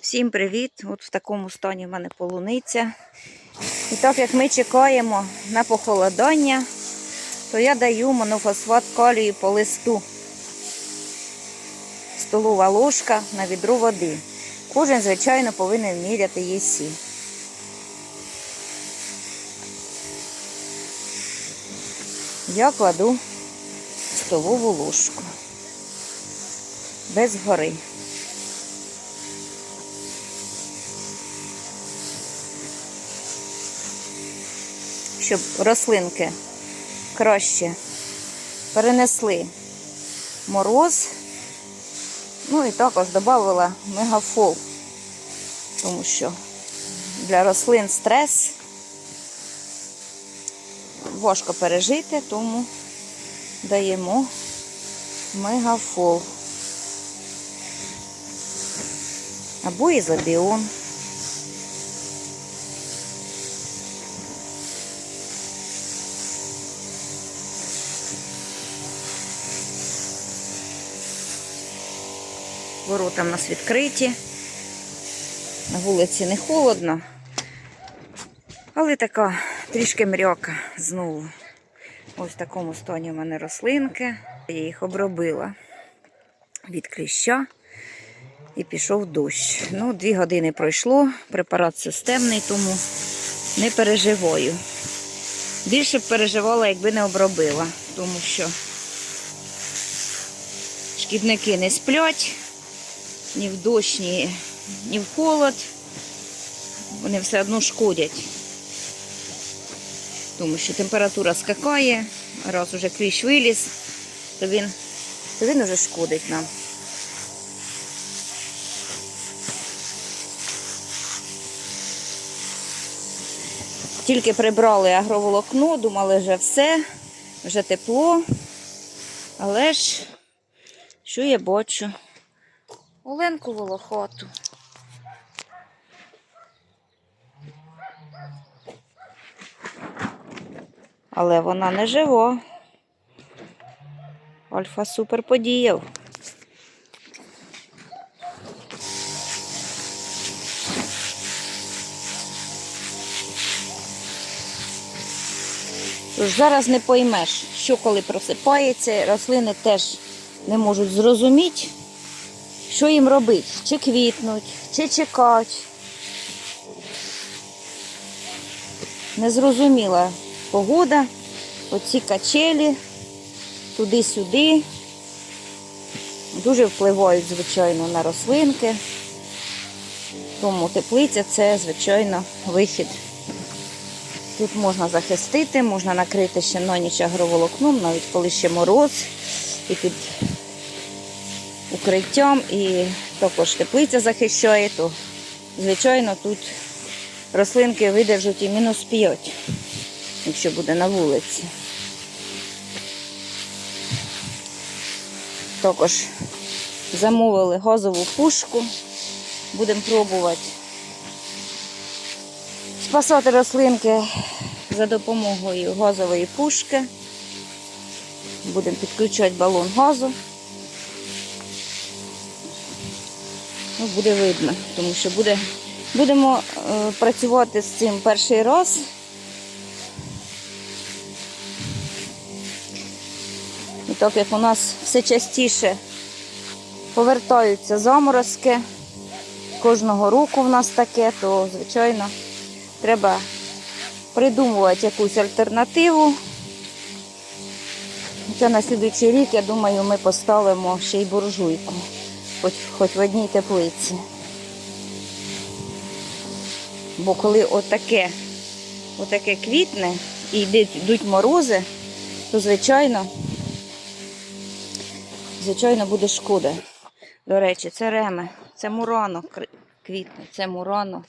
Всім привіт! От в такому стані в мене полуниця. І так як ми чекаємо на похолодання, то я даю монофосфат калію по листу. Столова ложка на відро води. Кожен, звичайно, повинен міряти ЄСі. Я кладу столову ложку без гори. Щоб рослинки краще перенесли мороз. Ну і також додала мегафол, тому що для рослин стрес важко пережити, тому даємо мегафол. Або ізобіон. Ворота в нас відкриті. На вулиці не холодно, але така трішки мряка знову. Ось в такому стані в мене рослинки. Я їх обробила від кліща і пішов дощ. Ну, дві години пройшло, препарат системний, тому не переживаю. Більше б переживала, якби не обробила, тому що шкідники не сплять ні в дощ, ні, ні в холод. Вони все одно шкодять. Тому що температура скакає, раз уже кліщ виліз, то він, то він уже шкодить нам. Тільки прибрали агроволокно, думали, вже все, вже тепло. Але ж, що я бачу? Оленку волохату. Але вона не жива. Альфа супер подіяв. Зараз не поймеш, що коли просипається, рослини теж не можуть зрозуміти, що їм робити? Чи квітнуть, чи чекати. Незрозуміла погода, оці качелі, туди-сюди. Дуже впливають, звичайно, на рослинки. Тому теплиця це, звичайно, вихід. Тут можна захистити, можна накрити ще на ніч агроволокном, навіть коли ще мороз і під укриттям і також теплиця захищає, то, звичайно, тут рослинки видержать і мінус 5, якщо буде на вулиці. Також замовили газову пушку, будемо пробувати спасати рослинки за допомогою газової пушки. Будемо підключати балон газу. Ну, буде видно, тому що буде, будемо е, працювати з цим перший раз. І так як у нас все частіше повертаються заморозки, кожного року в нас таке, то, звичайно, треба придумувати якусь альтернативу. Хоча на слідуючий рік, я думаю, ми поставимо ще й буржуйку хоч, хоч в одній теплиці. Бо коли отаке, отаке квітне і йдуть, морози, то звичайно, звичайно буде шкода. До речі, це реме, це мурано квітне, це мурано,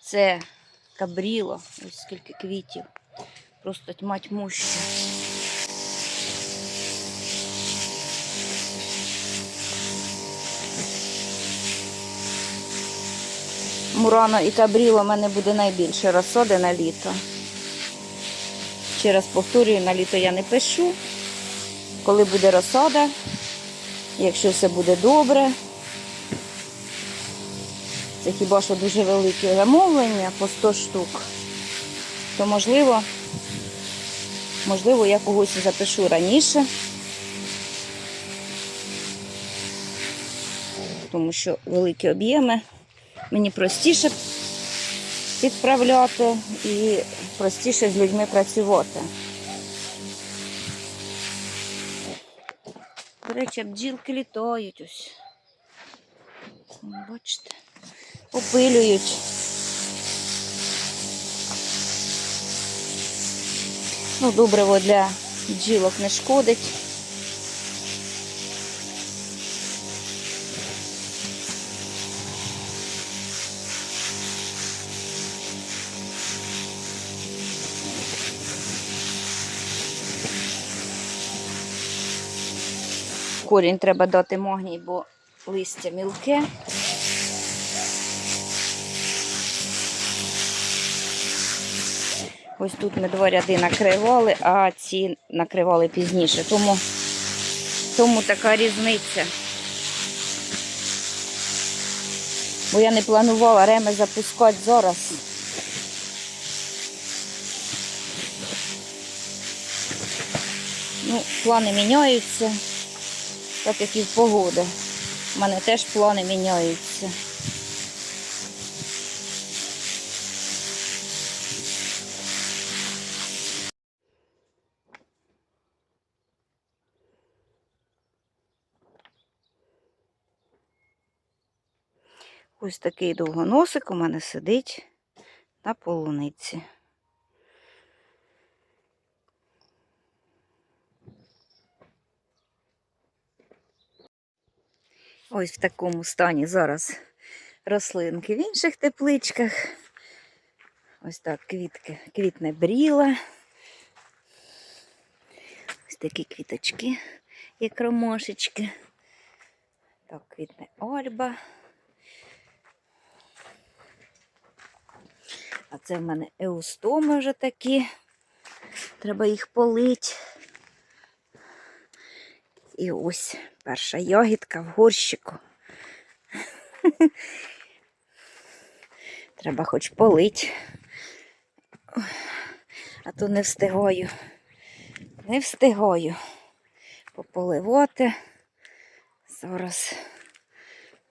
це кабріло. Ось скільки квітів. Просто тьма тьмуща. Мурано і кабріло в мене буде найбільше розсоди на літо. Ще раз повторюю, на літо я не пишу. Коли буде розсада, якщо все буде добре, Це хіба що дуже велике замовлення по 100 штук. То можливо, можливо, я когось запишу раніше. Тому що великі об'єми мені простіше відправляти і простіше з людьми працювати. До речі, бджілки літають ось. Бачите, опилюють. Ну, добриво для бджілок не шкодить. Корінь треба дати магній, бо листя мілке. Ось тут ми два ряди накривали, а ці накривали пізніше. Тому, тому така різниця. Бо я не планувала реми запускати зараз. Ну, плани міняються, так як і в погоди. У мене теж плани міняються. Ось такий довгоносик у мене сидить на полуниці. Ось в такому стані зараз рослинки в інших тепличках. Ось так квітки, квітне бріла. Ось такі квіточки, як ромашечки. Так, квітне ольба. А це в мене еустоми вже такі. Треба їх полити. І ось перша ягідка в горщику. Треба хоч полить. А то не встигаю. Не встигаю пополивати. Зараз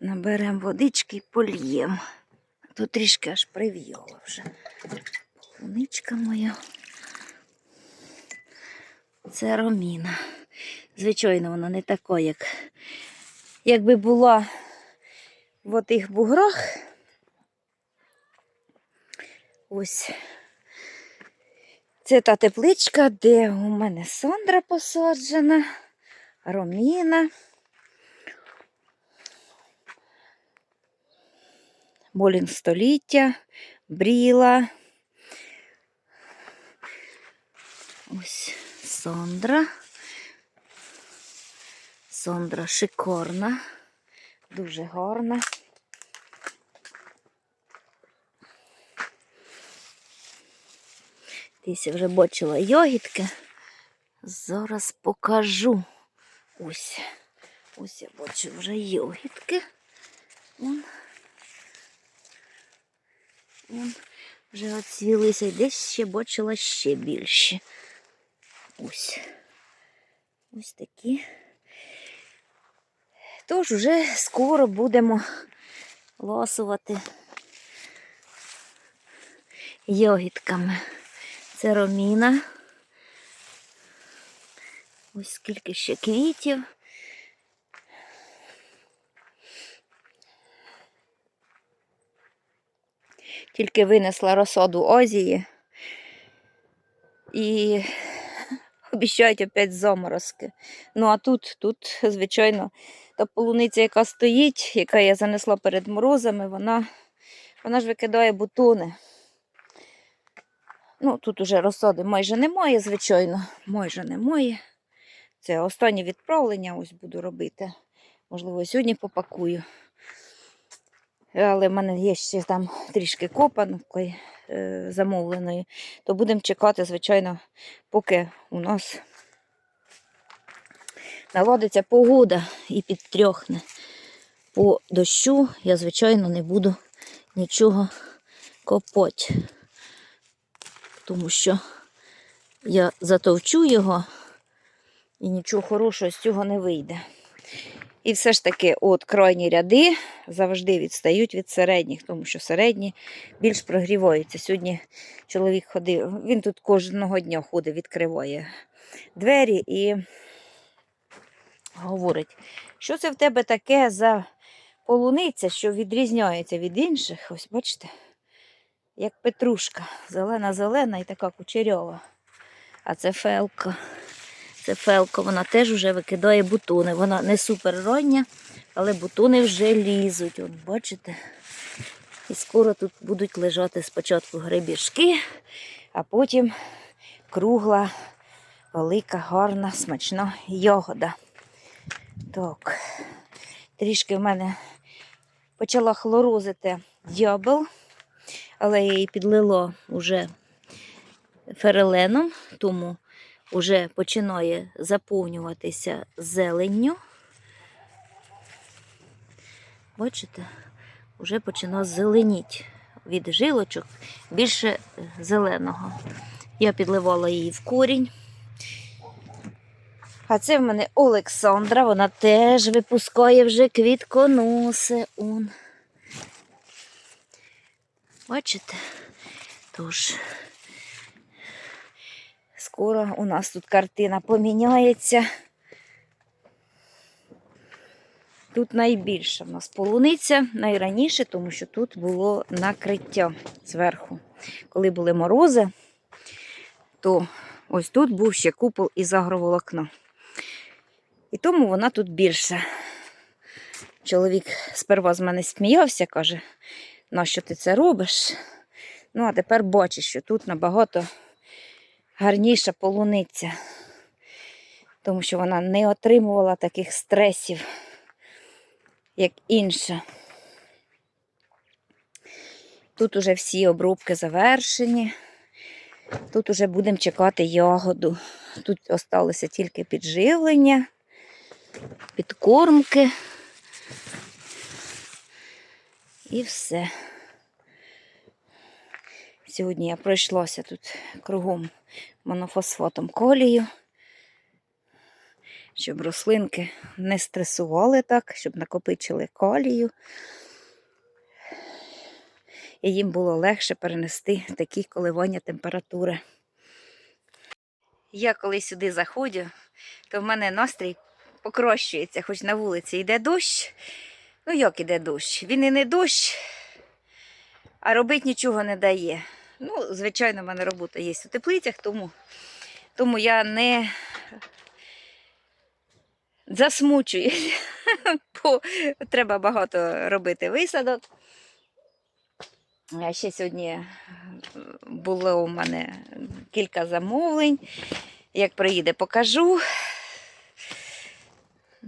наберемо водички і польємо. То трішки аж прив'яла вже. Полуничка моя. Це роміна. Звичайно, вона не така, як якби була в тих буграх. Ось це та тепличка, де у мене Сандра посаджена, роміна. Болін століття, бріла. Ось Сондра. Сондра шикарна, дуже гарна. Я вже бачила йогітки. Зараз покажу. Ось. Ось я бачу вже йогітки. Вон. Вон вже оцвілися. І десь ще бачила ще більше. Ось. Ось такі. Тож вже скоро будемо ласувати йогітками. Це роміна. Ось скільки ще квітів. Тільки винесла розсаду Озії і обіцяють опять заморозки. Ну а тут, тут, звичайно, та полуниця, яка стоїть, яка я занесла перед морозами, вона, вона ж викидає бутони. Ну, тут уже розсади майже немає, звичайно, майже немає. Це останнє відправлення ось буду робити. Можливо, сьогодні попакую. Але в мене є ще там трішки копанки е, замовленої, то будемо чекати, звичайно, поки у нас наладиться погода і підтрьохне. По дощу я, звичайно, не буду нічого копать. Тому що я затовчу його і нічого хорошого з цього не вийде. І все ж таки, от крайні ряди завжди відстають від середніх, тому що середні більш прогріваються. Сьогодні чоловік ходив, він тут кожного дня ходить, відкриває двері і говорить, що це в тебе таке за полуниця, що відрізняється від інших. Ось бачите, як петрушка, зелена-зелена і така кучерява. А це фелка. Це фелка, вона теж вже викидає бутони. Вона не супер рання, але бутони вже лізуть. От, бачите? І скоро тут будуть лежати спочатку гребішки, а потім кругла, велика, гарна, смачна ягода. Так, трішки в мене почала хлорозити дьобел, але я її підлила вже фереленом, тому вже починає заповнюватися зеленню. Бачите, вже починає зеленіть від жилочок більше зеленого. Я підливала її в корінь. А це в мене Олександра, вона теж випускає вже квітконоси. Он. Бачите? Тож, скоро у нас тут картина поміняється. Тут найбільша в нас полуниця, найраніше, тому що тут було накриття зверху. Коли були морози, то ось тут був ще купол із агроволокна. І тому вона тут більша. Чоловік сперва з мене сміявся, каже, нащо ти це робиш? Ну, а тепер бачиш, що тут набагато гарніша полуниця, тому що вона не отримувала таких стресів, як інша. Тут уже всі обробки завершені. Тут уже будемо чекати ягоду. Тут осталося тільки підживлення, підкормки. І все. Сьогодні я пройшлася тут кругом монофосфатом колію, щоб рослинки не стресували так, щоб накопичили калію. І їм було легше перенести такі коливання температури. Я коли сюди заходжу, то в мене настрій покращується, хоч на вулиці йде дощ. Ну, як іде дощ? Він і не дощ, а робити нічого не дає. Ну, звичайно, в мене робота є у теплицях, тому, тому я не засмучуюсь, бо треба багато робити висадок. Ще сьогодні було у мене кілька замовлень. Як приїде, покажу.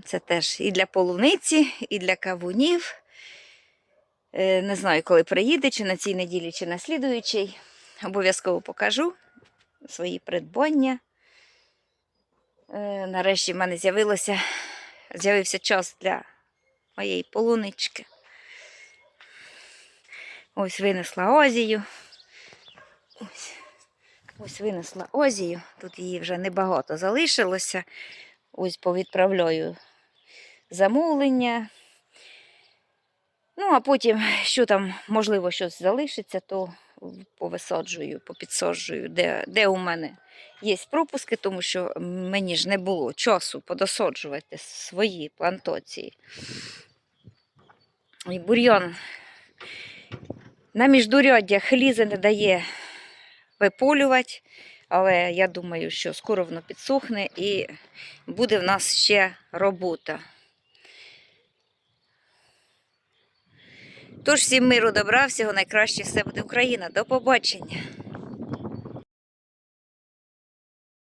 Це теж і для полуниці, і для кавунів. Е, Не знаю, коли приїде, чи на цій неділі, чи на слідуючій. Обов'язково покажу свої придбання. Е, Нарешті в мене з'явилося, з'явився час для моєї полунички. Ось винесла озію. Ось, ось винесла озію. Тут її вже небагато залишилося. Ось повідправляю замовлення. Ну, а потім, що там, можливо, щось залишиться, то повисаджую, попідсаджую, де, де у мене є пропуски, тому що мені ж не було часу подосаджувати свої плантації. І бур'ян на міждуряддях лізе не дає виполювати, але я думаю, що скоро воно підсохне і буде в нас ще робота. Тож всім миру добра, всього найкраще, все буде Україна. До побачення!